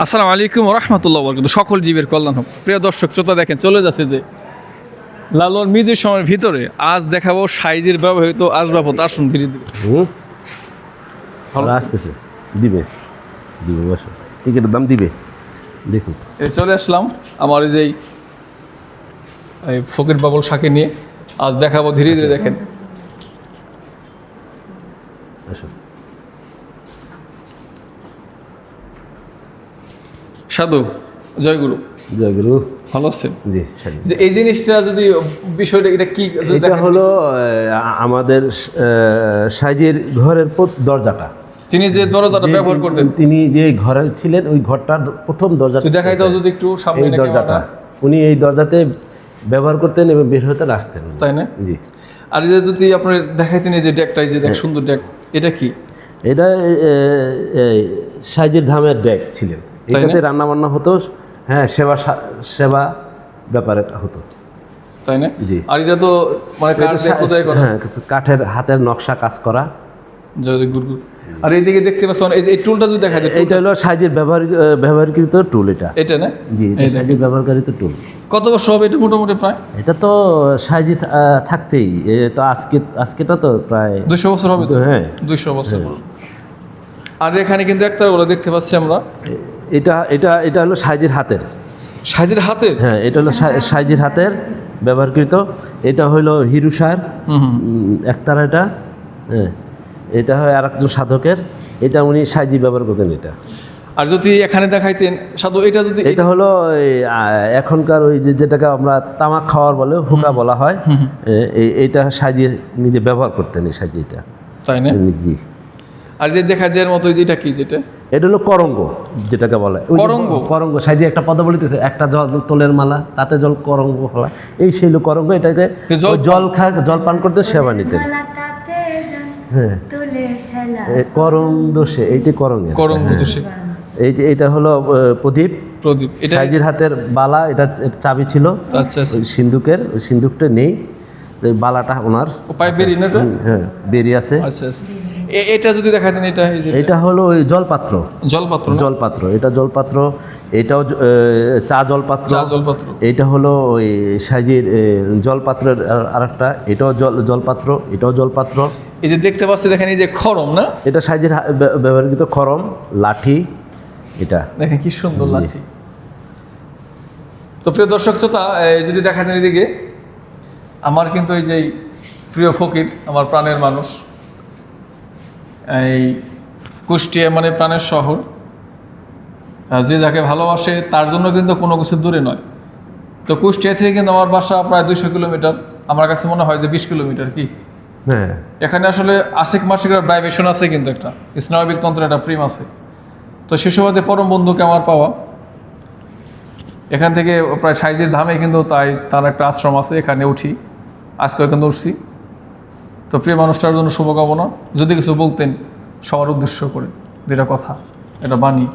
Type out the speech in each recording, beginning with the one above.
আসসালামু আলাইকুম রহমতুল্লাহ বরকত সকল জীবের কল্যাণ হোক। প্রিয় দর্শক শ্রোতা দেখেন চলে যাচ্ছে যে লালন সময়ের ভিতরে আজ দেখাবো সাইজের ব্যবহৃত আসবাবপত্র। আসুন ধীরে হুম? আসতেছে। দিবে। দিবে বসো। টিকিটের দাম দিবে। দেখুন। এই চলে আসলাম আমার এই যে এই- ফকির বাবুল শাকে নিয়ে। আজ দেখাবো ধীরে ধীরে দেখেন। আসো। সাধু জয়গুরু। জয়গুরু। ভালো আছেন? জি যে এই জিনিসটা যদি বিষয়টা এটা কি এটা হলো আমাদের সাইজের ঘরের দরজাটা। তিনি যে দরজাটা ব্যবহার করতেন। তিনি যে ঘরে ছিলেন ওই ঘরটার প্রথম দরজা দেখাই দাও যদি একটু সামনে এই দরজাটা। উনি এই দরজাতে ব্যবহার করতেন এবং বের হতে আসতেন। তাই না? জি। আর যে যদি আপনি দেখাইতেন এই যে ডেকটা এই যে দেখ সুন্দর ডেক এটা কি? এটা সাইজের ধামের ডেক ছিলেন? এটাতে রান্না বান্না হতো হ্যাঁ সেবা সেবা ব্যাপারে হতো। তাই না? জি। আর এটা তো মানে হ্যাঁ কাঠের হাতের নকশা কাজ করা। আর এইদিকে দেখতে পাচ্ছেন এই টুলটা যদি দেখা যায় এটা হলো সাইজের ব্যবহার ব্যবহারকৃত টুল এটা। এটা না? জি এটা সাইজের ব্যবহারকারিত টুল কত বছর হবে এটা মোটামুটি প্রায়? এটা তো সাইজে থাকতেই। তো আজকে আজকেটা তো প্রায় দুশো বছর হবে তো? হ্যাঁ। দুইশো বছর আর এখানে কিন্তু একতারা বলে দেখতে পাচ্ছি আমরা। এটা এটা এটা হলো সাইজের হাতের। সাইজের হাতের? হ্যাঁ এটা হলো সাইজের হাতের ব্যবহারকৃত। এটা হলো হিরুসার একতারা এটা। হ্যাঁ এটা হয় আর একজন সাধকের। এটা উনি সাইজি ব্যবহার করতেন এটা। আর যদি এখানে দেখাইতেন সাধু এটা যদি এটা হলো এখনকার ওই যে যেটাকে আমরা তামাক খাওয়ার বলে হুকা বলা হয়। এ- এই- এইটা সাজিয়ে নিজে ব্যবহার করতেন এই সাজিয়ে এটা। তাই না? জি। আর যে দেখা যায় এর মতো এই যে এটা কি যেটা? এটা হলো করঙ্গ যেটাকে বলে। করঙ্গ? করঙ্গ সাইজে একটা পদ বলিতেছে একটা জল তোলের মালা তাতে জল করঙ্গ ফলা। এই সেই করঙ্গ এটাকে জল খা জল পান করতে সেবা নিতে হ্যাঁ। তুলে ফেলা এ করং দোষে এইটি করঙ্গের। করং সে। এই যে এটা হলো প্রদীপ। প্রদীপ এটা সাইজির হাতের বালা এটা চাবি ছিল। আচ্ছা আচ্ছা। সিন্ধুকের সিন্ধুকটা নেই। বালাটা ওনার। বেরিয়ে না হ্যাঁ বেরিয়ে আছে। আচ্ছা আচ্ছা। এটা যদি দেখাইতেন এটা এই যে এটা হলো ওই জলপাত্র। জলপাত্র জলপাত্র এটা জলপাত্র এটাও চা জলপাত্র। চা জলপাত্র। এইটা হলো ওই সাইজের জলপাত্রের আর একটা এটাও জল জলপাত্র এটাও জলপাত্র। এই যে দেখতে পাচ্ছি দেখেন এই যে খরম না? এটা সাইজের ব্যবহৃত খরম লাঠি এটা। দেখেন কি সুন্দর লাগছে তো প্রিয় দর্শক শ্রোতা এই যদি দেখাতেন এদিকে আমার কিন্তু এই যে প্রিয় ফকির আমার প্রাণের মানুষ এই কুষ্টিয়া মানে প্রাণের শহর। যে যাকে ভালোবাসে তার জন্য কিন্তু কোনো কিছু দূরে নয়। তো কুষ্টিয়া থেকে কিন্তু আমার বাসা প্রায় দুশো কিলোমিটার। আমার কাছে মনে হয় যে বিশ কিলোমিটার কি? হ্যাঁ। এখানে আসলে আশিক মাসিকের ব্রাইভেশন আছে কিন্তু একটা। স্নায়বিক তন্ত্রের একটা প্রেম আছে। তো সে সুবাদে পরম বন্ধুকে আমার পাওয়া। এখান থেকে প্রায় সাইজের ধামে কিন্তু তাই তার একটা আশ্রম আছে এখানে উঠি। আজকে এখানে উঠছি। তো প্রিয় মানুষটার জন্য শুভকামনা। যদি কিছু বলতেন সবার উদ্দেশ্য করে যেটা কথা এটা বাণী।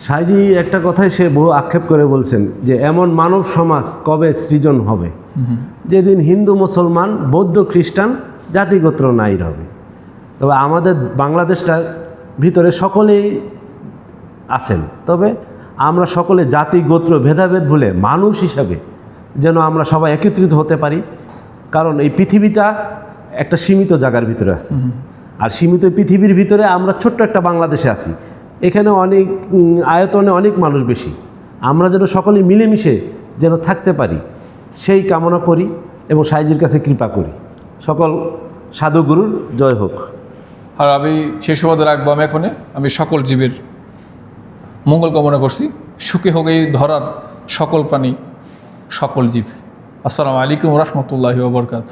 সাইজি একটা কথাই সে বহু আক্ষেপ করে বলছেন যে এমন মানব সমাজ কবে সৃজন হবে? যেদিন হিন্দু মুসলমান বৌদ্ধ খ্রিস্টান জাতিগোত্র নাই হবে। তবে আমাদের বাংলাদেশটা ভিতরে সকলেই আছেন। তবে আমরা সকলে জাতি গোত্র ভেদাভেদ ভুলে মানুষ হিসাবে যেন আমরা সবাই একত্রিত হতে পারি। কারণ এই পৃথিবীটা একটা সীমিত জায়গার ভিতরে আছে। আর সীমিত পৃথিবীর ভিতরে আমরা ছোট্ট একটা বাংলাদেশে আছি। এখানে অনেক আয়তনে অনেক মানুষ বেশি। আমরা যেন সকলে মিলেমিশে যেন থাকতে পারি সেই কামনা করি এবং সাইজির কাছে কৃপা করি। সকল সাধুগুরুর জয় হোক। আর আমি সেই সুবাদে রাখব আমি এখানে আমি সকল জীবের মঙ্গল কামনা করছি। সুখে হোক এই ধরার সকল প্রাণী, সকল জীব। আসসালামু আলাইকুম রহমতুল্লাহ ওবরকাত